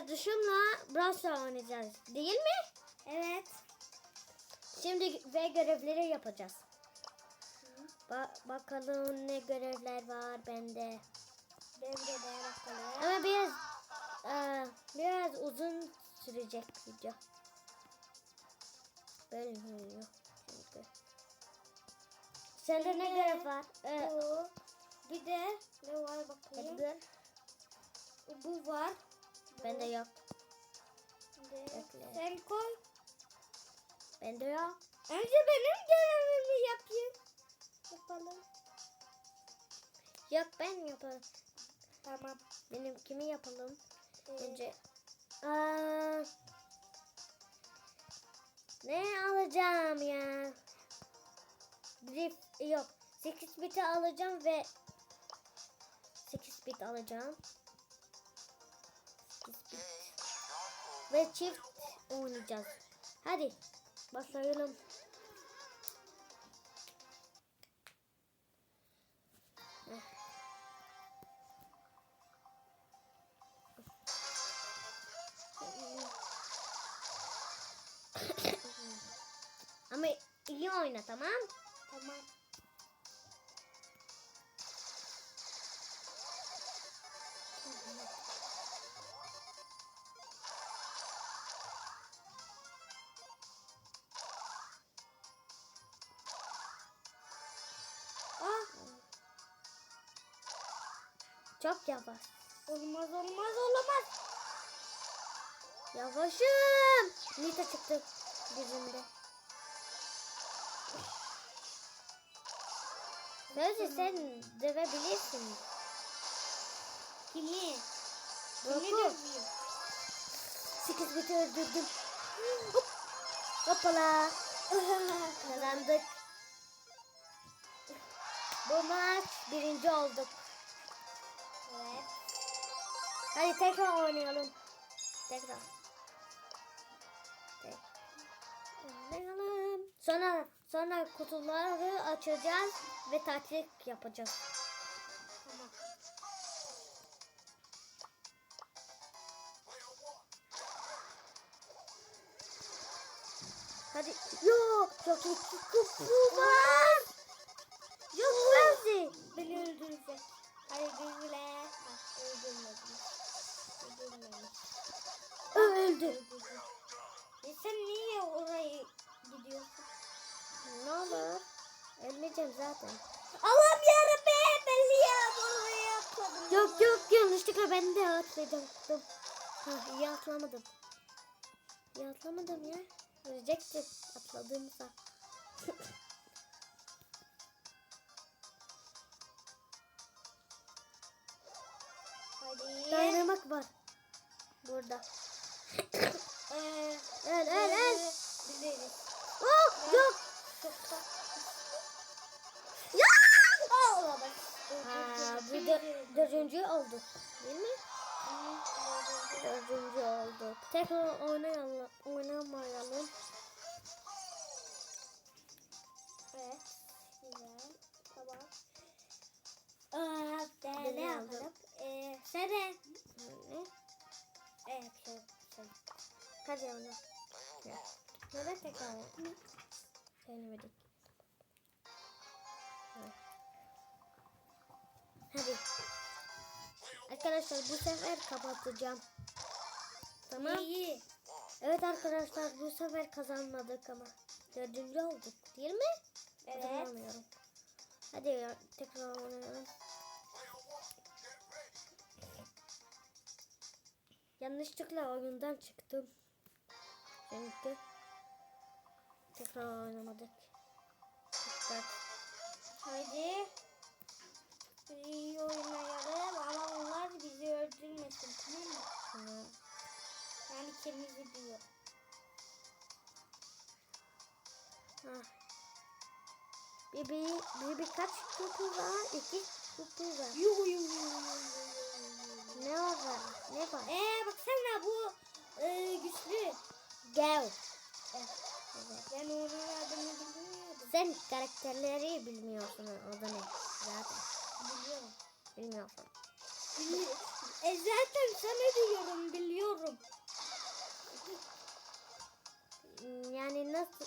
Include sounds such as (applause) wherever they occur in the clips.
arkadaşımla Brawl oynayacağız. Değil mi? Evet. Şimdi ve görevleri yapacağız. Ba- bakalım ne görevler var bende. Ben de bakalım. Ama biraz eee, biraz uzun sürecek video. Böyle video çünkü. Sende ne görev var? Ee, Bu. Bir de ne var bakayım. Bu var. Bende yok. Bekle. Sen koy. Bende yok. Önce benim görevimi yapayım. Yapalım. Yok ben yaparım. Tamam. Benimkini yapalım. Ee, Önce Aa, ne alacağım ya? Drift yok. 8 biti alacağım ve 8 bit alacağım. Ve çift oynayacağız. Hadi başlayalım. Ama iyi oyna tamam? Tamam. Çok yavaş. olmaz olmaz olamaz. Yavaşım. Nita çıktı gözümde. Sözü sen dövebilirsin. Kimi? Kimi döveyim? 8 biti öldürdüm. Hop. Hoppala. Kazandık. Bu maç birinci olduk. Evet. Hadi tekrar oynayalım. Tekrar. Tek- Oynayalım. Sonra sonra kutuları açacağız ve taktik yapacağız. Hadi. Yok. Çok iyi kutu var. Ölmeyeceğim zaten. Allah'ım yarabbim ya oraya atladım. Yok yok yanlışlıkla ben de atlayacaktım. Ha, iyi atlamadım. İyi atlamadım ya. Ölecektim atladığımızda. (laughs) Hadi. Dayanamak var. Burada. (coughs) (coughs) Ee, El el el. Biliriz. Oh yok. Çok. Ha, bu dö- dördüncü olduk. Değil mi? Dördüncü olduk. Tekrar oynayalım. Oynamayalım. Evet. Güzel. Tamam. Beni ne yapalım? Ee, Seren. Ne? Evet. Şey, şey. Hadi oyna. Ya. Neden tekrar? Söylemedik. Hadi. Arkadaşlar bu sefer kapatacağım. Tamam. İyi. Evet arkadaşlar bu sefer kazanmadık ama dördüncü olduk değil mi? Evet. Hatırlamıyorum. Hadi tekrar oynayalım. Yanlışlıkla oyundan çıktım. Çünkü tekrar oynamadık. Tekrar. Hadi. İyi oynayalım ama onlar bizi öldürmesin tamam mı? Tamam. Yani ikimizi diyor. Ah. Bir, bir, bir birkaç kutu var. iki kutu var. Yuh yuh yuh. Ne var? Ne var? Ee baksana bu e, güçlü. Gel. Evet. Ben onun adını bilmiyordum. Sen karakterleri bilmiyorsun o? Zaten Biliyorum. bilmiyorsun. Bili- e zaten sana diyorum biliyorum. Yani nasıl?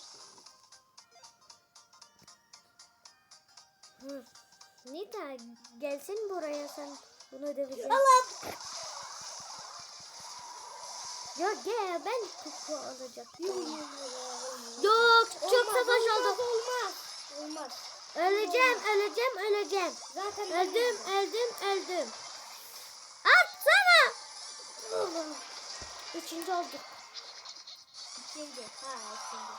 Hı. Nita gelsin buraya sen bunu döveceksin. Allah. Ya gel ben kuku alacaktım. Yok Yok çok savaş oldu. Olmaz. Olmaz. Öleceğim öleceğim öleceğim. Zaten Öldüm öldüm öldüm. Atsana. Üçüncü olduk. İkinci. Ha ikinci.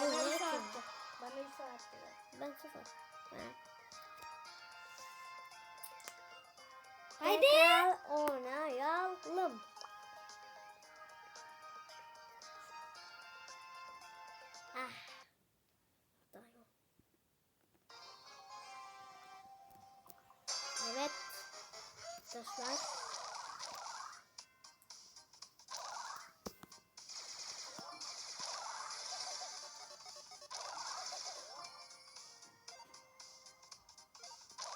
Bana bir ki? saatte. Bana bir saatte. Ben sıfır. Ha. Haydi. Tekrar oynayalım. Ah. Arkadaşlar.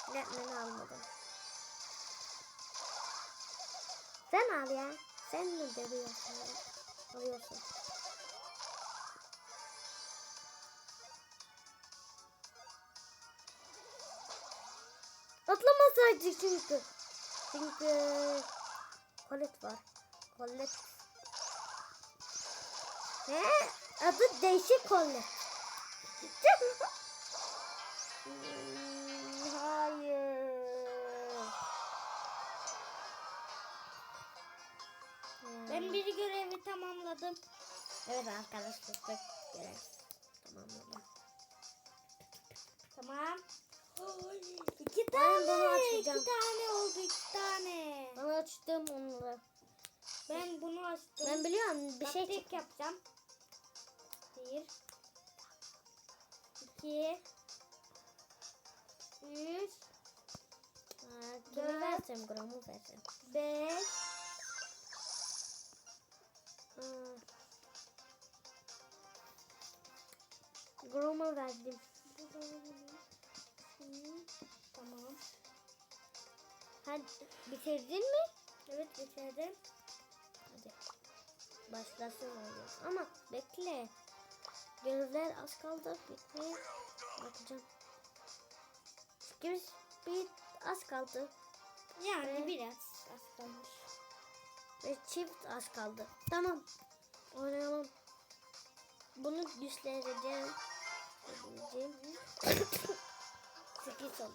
Batman'i almadım. Sen al ya. Sen mi dövüyorsun? ya? Alıyorsun. Atlamasaydık çünkü. Çünkü Colette var. Colette. Ne? Adı değişik Colette. Hmm, Hayır. Ben bir görevi tamamladım. Evet arkadaşlar görev tamamladım. Tamam. İki Ben tane. bunu açacağım. İki tane oldu iki tane. Ben açtım onları. Ben bunu açtım. Ben biliyorum bir şey çık. yapacağım. Bir. iki, Üç. Kimi Dört. versem gramı versem. Beş. Gramı verdim. Tamam. Hadi bitirdin mi? Evet bitirdim. Hadi. Başlasın oyun. Ama bekle. Görevler az kaldı. Bitmeye bakacağım. Skills bir az kaldı. Yani Evet. biraz az kalmış. Ve çift az kaldı. Tamam. Oynayalım. Bunu güçlendireceğim. Güçlendireceğim. (laughs) 8 oldu.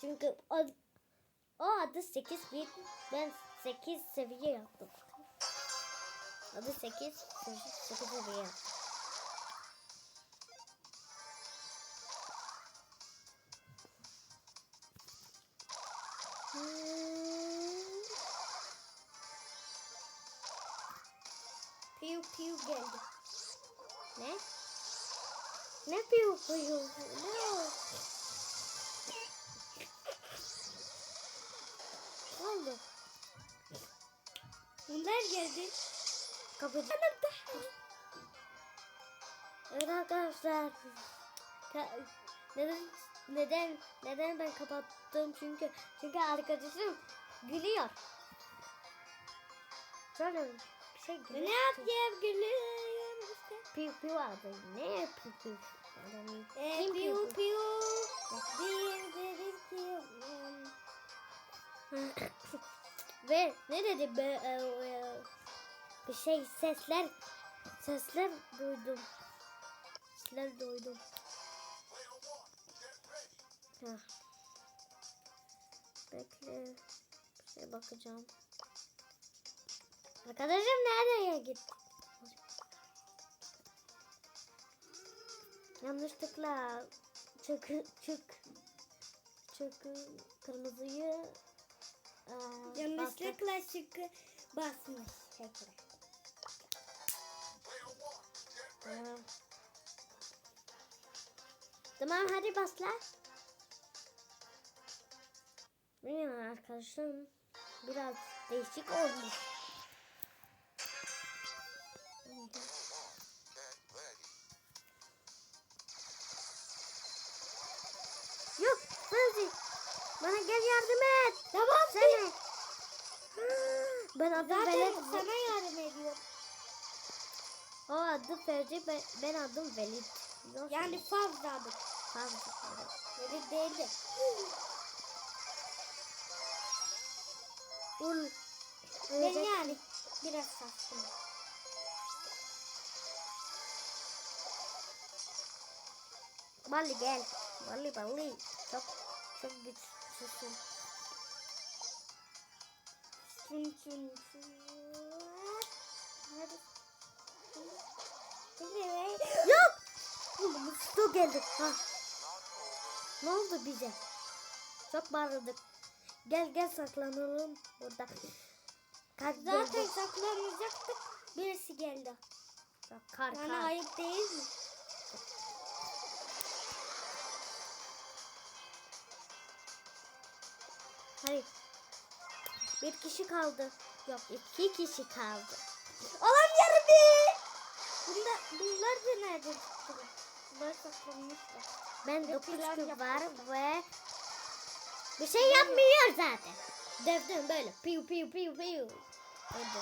Çünkü o, o adı 8 bit. Ben 8 seviye yaptım. Adı 8 8 seviye yaptım. Piu piu geldi. Ne? Ne piu piu? Ne oldu? Bunlar geldi. Kapıcı. Evet arkadaşlar. Ka- neden neden neden ben kapattım çünkü çünkü arkadaşım gülüyor. Şöyle bir şey gülüyor. Ne yapacağım gülüyorum işte. Piu piu vardı. Ne piu piu? Yani E, kim piu piu piu. Ve ne dedi be e, e, bir şey sesler sesler duydum. Sesler duydum. Heh. Bekle. Bir şey bakacağım. Arkadaşım nereye gitti? Yanlışlıkla çık çık çık kırmızıyı e, bastım. Yanlışlıkla şıkkı basmış. Tekrar. Tamam. Tamam hadi basla. Benim arkadaşım biraz değişik olmuş. Gel yardım et. Tamam. Ben adım Zaten Velet. sana yardım ediyorum. O adı Fevzi ben, ben adım Velid. Biliyorsun. Yani fazla adım. Fazla. Böyle değildi. Ul. Ben yani biraz saçma. Bali gel. Bali Bali. Çok çok güçlüsün. Çün çün. Hadi. Hadi. Yok. Su geldi. Ha. Ne oldu bize? Çok bağırdık. Gel gel saklanalım burada. Kar Zaten saklanacaktık. Birisi geldi. Bak, Kar kar. ayıp değil mi? Hayır. Bir kişi kaldı. Yok iki kişi kaldı. Alan yarımı. Bunda, bunlar da nerede? Bunlar saklanmışlar. Ben Ve dokuz küp var ve bir şey yapmıyor zaten. Dövdüm böyle. Piu piu piu piu. Öldü.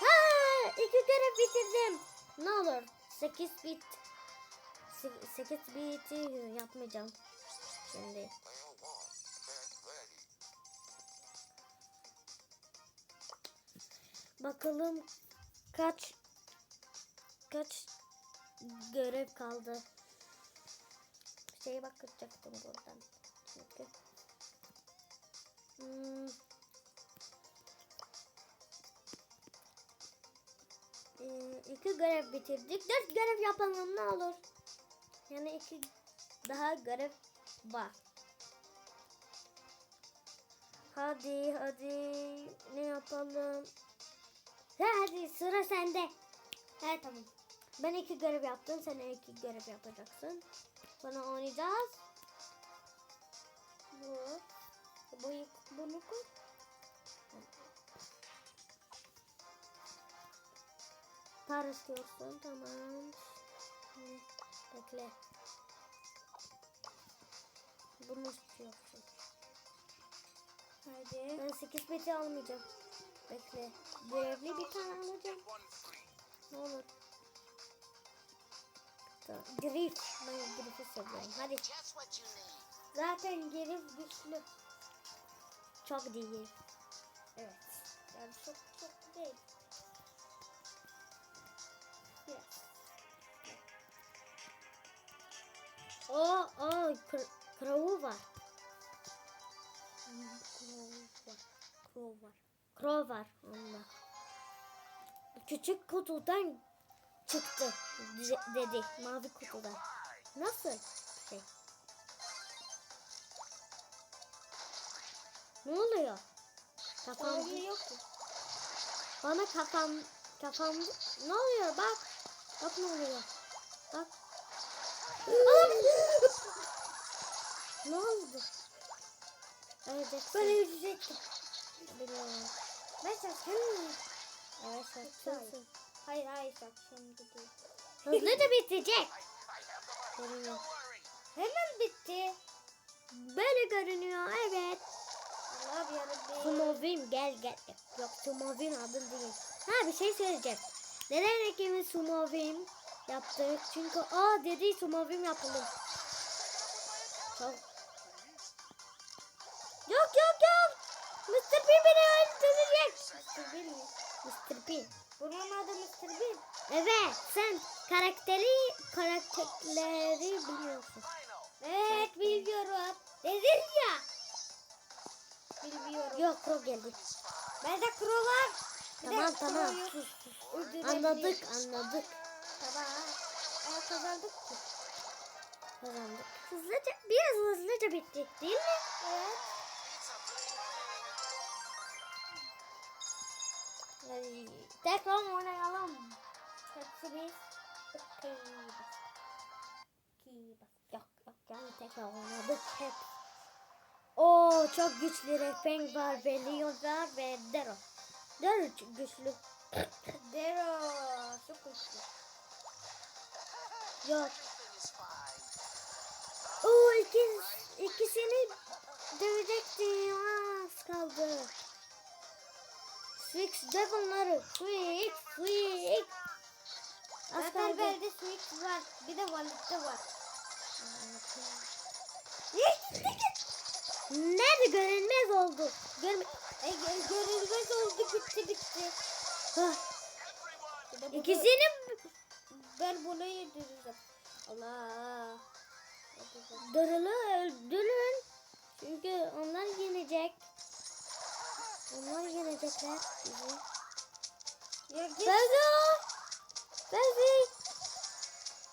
Ha, iki kere bitirdim. Ne olur 8 bit 8 biti yapmayacağım. Şimdi. Bakalım kaç kaç görev kaldı. Şeye bakacaktım buradan. Çünkü. Hmm. Ee, iki görev bitirdik. Dört görev yapalım ne olur. Yani iki daha görev var. Hadi hadi ne yapalım? Ha, hadi sıra sende. He tamam. Ben iki görev yaptım. Sen iki görev yapacaksın. Sonra oynayacağız. Bu. Bu bunu koy. Par istiyorsun. Tamam. Bekle. Bunu istiyorsun. Hadi. Ben 8 beti almayacağım. Bekle. Görevli bir tane alacağım. Ne olur. Tamam. Ben drift'i seviyorum. Hadi. Zaten geri güçlü. Çok değil. Evet. Yani çok çok değil. Biraz. O o kr- crow var. Hmm, Crow var. Crow var. Crow var onda. Küçük kutudan çıktı dedi. Mavi kutudan. Nasıl şey? Ne oluyor? Kafam yok ki. bana kafam kafam ne oluyor bak. Bak ne oluyor. Bak. (laughs) ne oldu? Öleceksin. Ben ölecektim. Biliyorum. Ben saklanmıyorum. Evet saçmalısın. Hayır hayır saklanmıyorum değil. Hızlıca bitecek. Görünüyor. Hemen bitti. Böyle görünüyor evet. Allah yarabbim. Sumovim gel gel. Yok Sumovim adın değil. Ha bir şey söyleyeceğim. Neden ikimiz Sumovim yaptık? Çünkü aa dedi Sumovim yapalım. Çok. Yok yok yok. Mr. P beni öldürecek. Mr. Bean mi? Mr. P. Bunun adı Mr. Bean. Evet sen karakteri karakterleri biliyorsun. Evet biliyorum. Dedin ya. Bilmiyorum. Yok o geldi. Bende kro var. Bir Tamam tamam. Sus, sus. Anladık anladık. Tamam. Aa, kazandık ki. Kazandık. Hızlıca biraz hızlıca bitti değil mi? Evet. Ay, Tekrar oynayalım. Hepsi biz. Okey. Okey. Yok yok yani tekrar oynadık hep. Oo çok güçlü Repeng var ve Leon var ve Dero. Dero çok güçlü. (coughs) Dero. Çok güçlü. Yok. Oo iki, ikisini dövecektim. Az kaldı. Suix dev onları. Suix, Suix. Az Zaten bende Switch var. Bir de Wallet'te var. (laughs) Nerede görünmez oldu. Görme E, gö- görülmez oldu Bir de bunu- İkisini Ben bunu yedireceğim. Allah. Darılı öldürün. Çünkü onlar yenecek. Onlar yenecekler bizi. Ya git.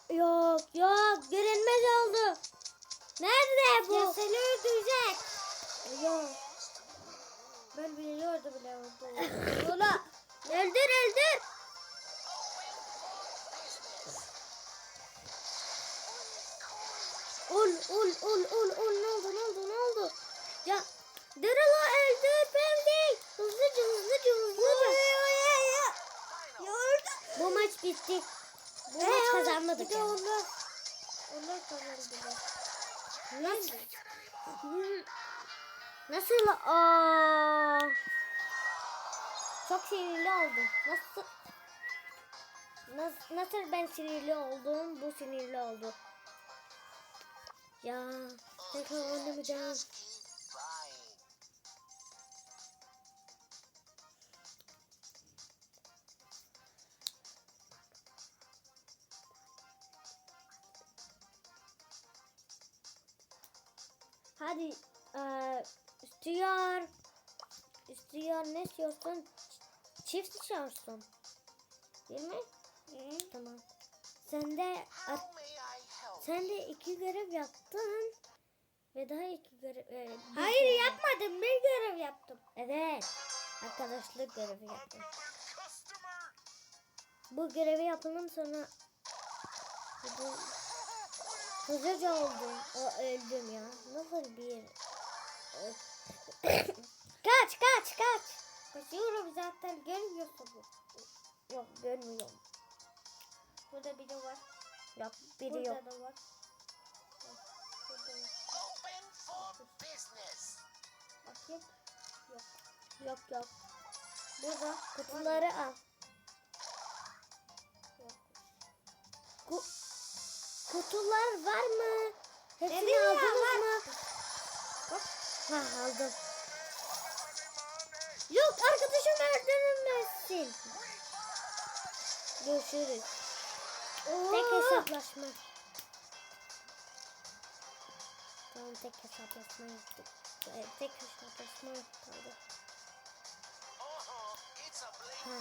Yok yok görünmez oldu. Nerede bu? Ya seni öldürecek. Yok. Ben biliyordum bile olduğunu. (laughs) Yola. Öldür öldür. Ol ol ol ol ol ne oldu ne oldu ne oldu? Ya Darılı öldür Fevzi. Hızlıca hızlıca hızlıca. Bu maç bitti. Bu Ee, maç kazanmadık Bir de onlar. Onlar kazandılar. Nasıl? Nasıl? Aa, çok sinirli oldum. Nasıl? Nasıl, nasıl ben sinirli oldum? Bu sinirli oldu. Ya tekrar oynamayacağım. İstiyor ne istiyorsun? Çift istiyorsun. Değil mi? Tamam. Sen de sen de iki görev yaptın. Ve daha iki görev. e, Hayır görev- yapmadım. Bir görev yaptım. Evet. Arkadaşlık görevi yaptım. Bu görevi yapalım sonra bu hızlıca oldum. O, öldüm ya. Nasıl bir (coughs) (coughs) (coughs) kaç kaç kaç. Kaçıyorum zaten. Gelmiyorsun bu. Yok görmüyorum. Burada biri var. Yok biri Burada yok. da var. Bakayım. Yok. Yok yok. Burada. Kutuları al. Yok. Ku kutular var mı? Hepsini Dedim aldınız mı? Hop. Ha aldım. Yok arkadaşım öldürülmesin. Görüşürüz. Tek hesaplaşma. Tamam tek hesaplaşma yaptık. Ee, Tek hesaplaşma kaldı. Ha.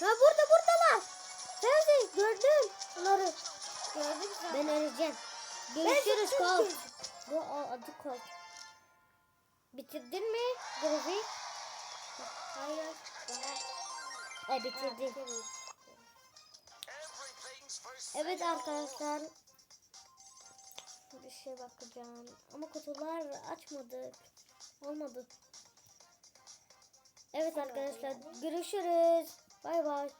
Ha burada buradalar. Nerede? Gördüm onları. Gördün mü? Ben öleceğim. Görüşürüz kol. gördüm. Bu o adı kol. Bitirdin mi görevi? Hayır. Daha. E bitirdim. Evet arkadaşlar. Bir şey bakacağım. Ama kutular açmadık. Olmadı. Evet arkadaşlar görüşürüz. Bay bay.